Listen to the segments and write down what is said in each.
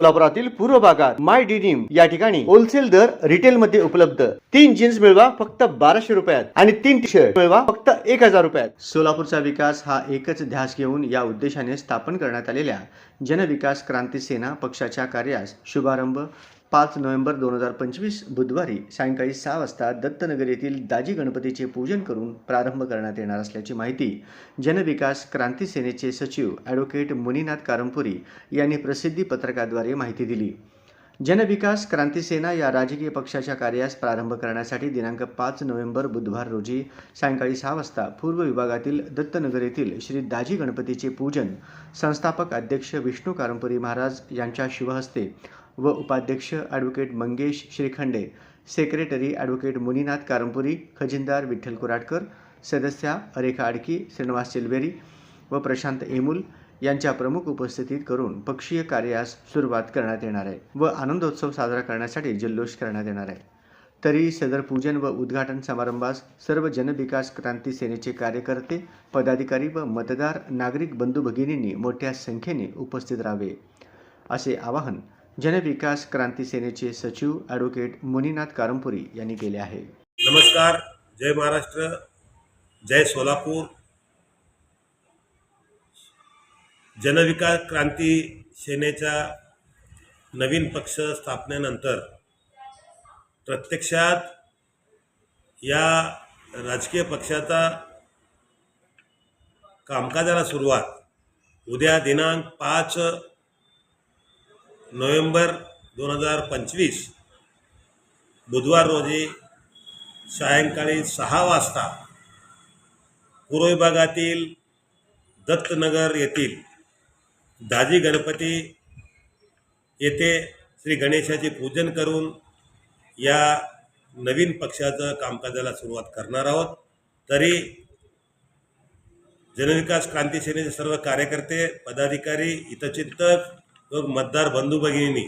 कोल्हापुरातील पूर्व भागात माय डिनिम या ठिकाणी होलसेल दर रिटेल मध्ये उपलब्ध. तीन जीन्स मिळवा फक्त बाराशे रुपयात आणि तीन टी शर्ट मिळवा फक्त एक हजार रुपयात. सोलापूरचा विकास हा एकच ध्यास घेऊन या उद्देशाने स्थापन करण्यात आलेल्या जनविकास क्रांती सेना पक्षाच्या कार्यास शुभारंभ. पाच नोव्हेंबर दोन हजार पंचवीस बुधवारी सायंकाळी सहा वाजता दत्तनगर येथील दाजी गणपतीचे पूजन करून प्रारंभ करण्यात येणार असल्याची माहिती जनविकास क्रांती सेनेचे सचिव ॲडव्होकेट मुनीनाथ कारंपुरी यांनी प्रसिद्धी पत्रकाद्वारे माहिती दिली. जनविकास क्रांती सेना या राजकीय पक्षाच्या कार्यास प्रारंभ करण्यासाठी दिनांक पाच नोव्हेंबर बुधवार रोजी सायंकाळी सहा वाजता पूर्व विभागातील दत्तनगर येथील श्री दाजी गणपतीचे पूजन संस्थापक अध्यक्ष विष्णू कारंपुरी महाराज यांच्या शिवहस्ते व उपाध्यक्ष advocate Mangesh Shrikhande secretary advocate Muninath Karampuri खजिनदार Vitthal Kuradkar सदस्या रेखा आडकी श्रीनिवास चिलबेरी व प्रशांत एमुल यांच्या प्रमुख उपस्थितीत करून पक्षीय कार्यास सुरुवात करण्यात येणार आहे व आनंदोत्सव साजरा करण्यासाठी जल्लोष करण्यात येणार आहे. तरी सदर पूजन व उद्घाटन समारंभास सर्व जनविकास क्रांती सेनेचे कार्यकर्ते पदाधिकारी व मतदार नागरिक बंधू भगिनींनी मोठ्या संख्येने उपस्थित राहावे असे आवाहन जनविकास क्रांती सेनेचे सचिव ॲडव्होकेट मुनीनाथ कारंपुरी यांनी केले आहे. नमस्कार जय महाराष्ट्र जय सोलापूर. जनविकास क्रांती सेनेच्या नवीन पक्ष स्थापनेनंतर प्रत्यक्षात या राजकीय पक्षाचा कामकाजाला सुरुवात उद्या दिनांक पाच नोव्हेंबर दोन हजार पंचवीस बुधवार रोजी सायंकाळी सहा वाजता पूर्व विभागातील दत्तनगर येथील दाजी गणपती येथे श्री गणेशाचे पूजन करून या नवीन पक्षाचं कामकाजाला सुरुवात करणार आहोत. तरी जनविकास क्रांती सेनेचे सर्व कार्यकर्ते पदाधिकारी हितचिंतक मग मतदार बंधू भगिनींनी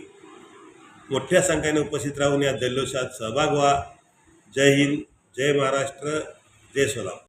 मोठ्या संख्येने उपस्थित राहून या जल्लोषात सहभाग व्हा. जय हिंद जय महाराष्ट्र जय सोलापूर.